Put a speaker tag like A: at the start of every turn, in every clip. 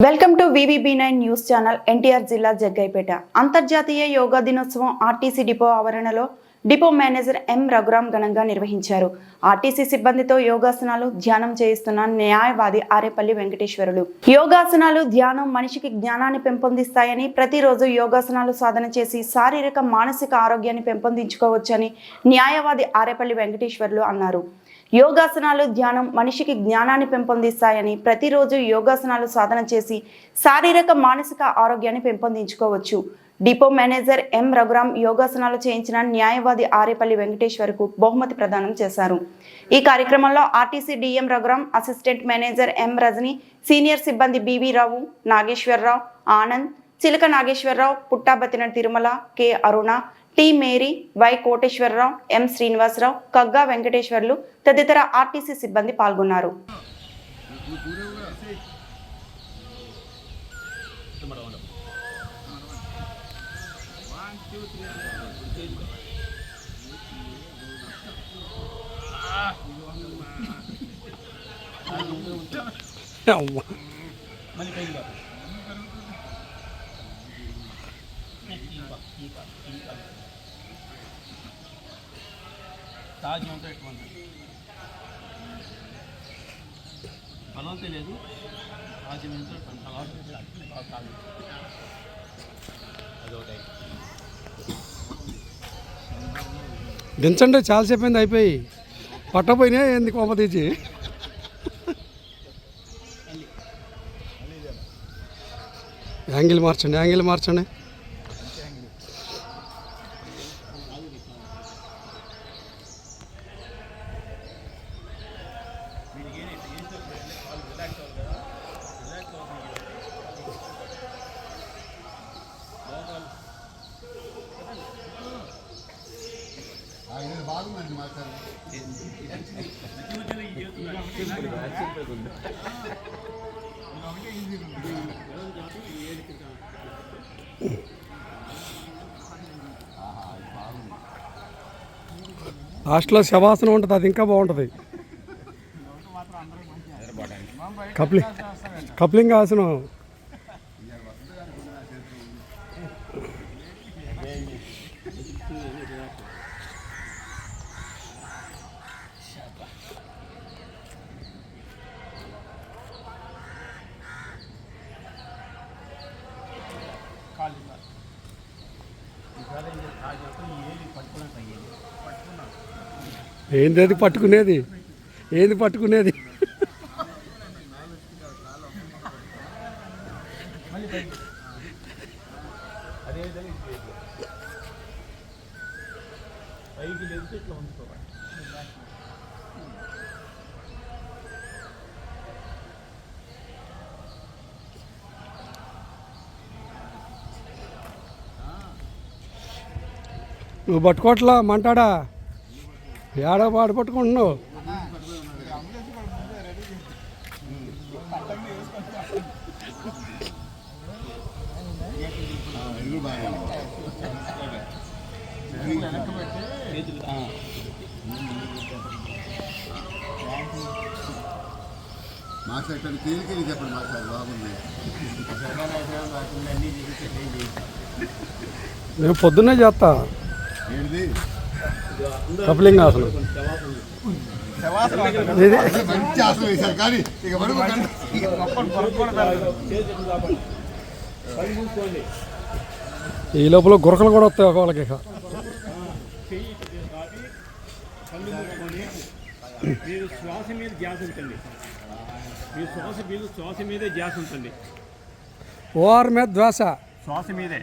A: Welcome to VVB nine news channel NTR జిల్లా జగ్గైపేట. అంతర్జాతీయ యోగా దినోత్సవం ఆర్టీసీ డిపో ఆవరణలో డిపో మేనేజర్ ఎం రఘురాం ఘనంగా నిర్వహించారు. ఆర్టీసీ సిబ్బందితో యోగాసనాలు ధ్యానం చేయిస్తున్న న్యాయవాది ఆరేపల్లి వెంకటేశ్వరులు. యోగాసనాలు ధ్యానం మనిషికి జ్ఞానాన్ని పెంపొందిస్తాయని ప్రతిరోజు యోగాసనాలు సాధన చేసి శారీరక మానసిక ఆరోగ్యాన్ని పెంపొందించుకోవచ్చని న్యాయవాది ఆరేపల్లి వెంకటేశ్వర్లు అన్నారు. యోగాసనాలు ధ్యానం మనిషికి జ్ఞానాన్ని పెంపొందిస్తాయని ప్రతిరోజు యోగాసనాలు సాధన చేసి శారీరక మానసిక ఆరోగ్యాన్ని పెంపొందించుకోవచ్చు. Depot manager M. రఘురాం యోగాసనాలు చేయించిన న్యాయవాది ఆరేపల్లి వెంకటేశ్వర్కు బహుమతి ప్రదానం చేశారు. ఈ కార్యక్రమంలో RTC DM Raghuram assistant manager M. Rajani senior సిబ్బంది BV Rao Nageswara Rao Anand Chilaka Nageswara Rao Puttabathina Tirumala K. Aruna T Mary Y Koteswara Rao M Srinivasa Rao Kagga Venkateswarlu తదితర ఆర్టీసీ సిబ్బంది పాల్గొన్నారు.
B: మళ్ళీ
C: తాజ్ అంతా ఎటువంటి బలం తెలియదు. తాజ్ అంతా తాజ్. అదొకటి.
B: దించండి చాలాసేపు అయింది అయిపోయి. పట్టపోయినా ఏంది కోప తీసి యాంగిల్ మార్చండి యాంగిల్ మార్చండి. లాస్ట్లో శవాసనం ఉంటుంది అది ఇంకా బాగుంటుంది. కప్లి కప్లింగ్ ఆసనం
C: కాళ్ళు ఇవ్వాలి ఇవాళ ఇది తాజ్ అంతా ఏది పట్టుకున్నట్టు అయ్యేది పట్టుకున్నాను
B: ఏంది అది పట్టుకునేది? ఏంది పట్టుకునేది? నువ్వు పట్టుకోవట్లా మంటాడా? ఏడా పాడు పట్టుకుంటున్నావు
C: చేతులు ఆ.
D: మాట్లాడటానికి తేలికని చెప్పండి మాట్లాడు బాగుంది
B: నేను పొద్దున్నే చేస్తా
D: ఏంటిది
B: కప్లింగ్ ఆసనం ఇది
D: మంచి ఆసనం వేశారు. కానీ ఇక
B: ఈ లోపల గురకలు కూడా వస్తాయి ఒకళ్ళకి ఇక.
C: మీరు శ్వాస మీద ధ్యాస ఉంటుంది మీ శ్వాస మీద శ్వాస మీదే ధ్యాస ఉంటుంది
B: ఓఆర్ మీద ధ్వాస.
C: శ్వాస మీదే.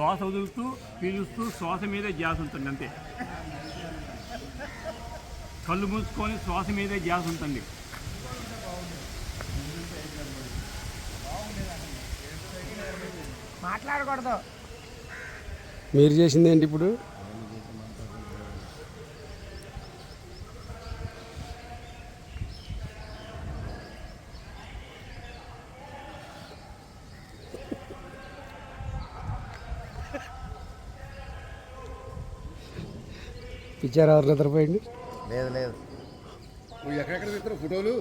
C: శ్వాస వదులుతూ పీలుస్తూ శ్వాస మీదే ధ్యాస ఉంటుంది అంతే. కళ్ళు మూసుకొని శ్వాస మీదే ధ్యాస ఉంటుంది.
B: మీరు చేసింది ఏంటి ఇప్పుడు? పిచ్చారు ఎవరు నిద్రపోయింది.
D: లేదు లేదు. నువ్వు ఎక్కడెక్కడ తీస్తారు ఫోటోలు?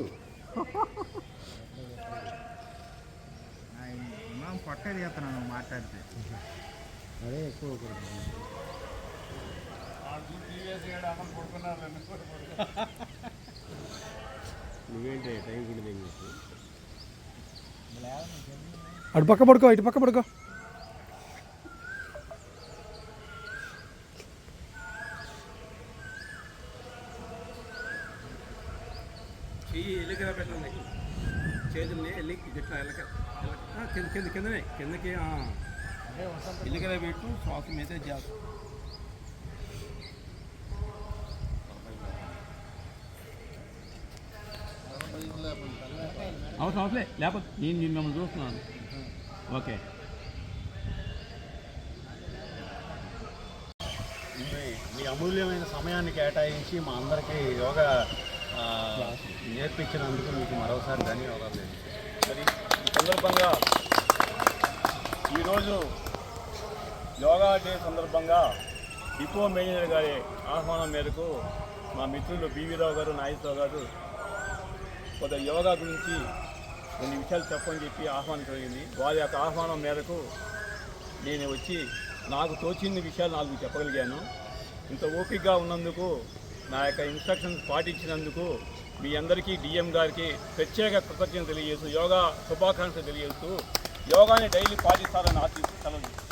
E: పొట్టే తీస్తున్నాను నువ్వు మాట్లాడితే. అదే ఎక్కువ
C: నువ్వేంటి టైం కూడా
B: అటు పక్క పడుకో ఇటు పక్క పడుకో.
C: ఈ ఎల్లికరా పెట్టండి చేతుల్ని ఎల్లి ఇట్లా ఎల్లక కింద కింద కిందనే కిందకి ఎల్లికరా పెట్టు శ్వాస మీద జాగ్రత్త అవసరం అవసరం లేకపోతే నేను నేను మిమ్మల్ని చూస్తున్నాను. ఓకే.
F: మీ- అమూల్యమైన సమయాన్ని కేటాయించి మా అందరికీ యోగా నేర్పించినందుకు మీకు మరోసారి ధన్యవాదాలు
C: మరి ఈ సందర్భంగా ఈరోజు యోగా డే సందర్భంగా డిపో మేనేజర్ గారి ఆహ్వానం మేరకు మా మిత్రులు బీవీరావు గారు నాగేశ్వరరావు గారు కొంత యోగా గురించి కొన్ని విషయాలు చెప్పని చెప్పి ఆహ్వానం జరిగింది వారి యొక్క ఆహ్వానం మేరకు నేను వచ్చి నాకు తోచిన విషయాలు నాలుగు చెప్పగలిగాను. ఇంత ఓపికగా ఉన్నందుకు నా యొక్క ఇన్స్ట్రక్షన్స్ పాటించినందుకు మీ అందరికీ డిఎం గారికి ప్రత్యేక కృతజ్ఞత తెలియజేస్తూ యోగా శుభాకాంక్షలు తెలియజేస్తూ యోగాని డైలీ పాటిస్తారని ఆశిస్తూ సెలవు